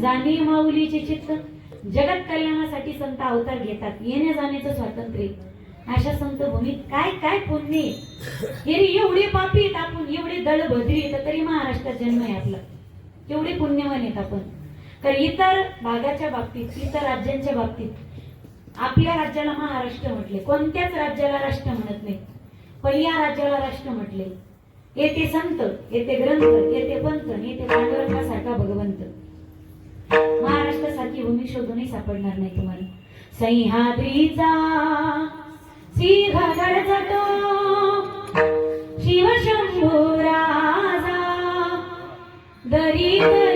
जाणे माऊलीचे चित्त जगत कल्याणासाठी संत अवतार घेतात. येण्या जाण्याचं स्वातंत्र्य. अशा संत भूमीत काय काय पुण्य एवढे पापी आहेत आपण एवढे दळभद्री येतात तरी महाराष्ट्रात जन्म आहे आपला. एवढे पुण्यवान आहेत आपण. तर इतर भागाच्या बाबतीत इतर राज्यांच्या बाबतीत आपल्या राज्याला महाराष्ट्र म्हटले. कोणत्याच राज्याला राष्ट्र म्हणत नाही. पण या राज्याला राष्ट्र म्हटले. येते संत येते ग्रंथ येथे पंत येते पांडुरंगासारखा भगवंत. सारखी भूमी शोधूनही सापडणार नाही तुम्हाला. सह्याद्रीचा सिंहगडचा तो शिवशंभू राजा दरी दरी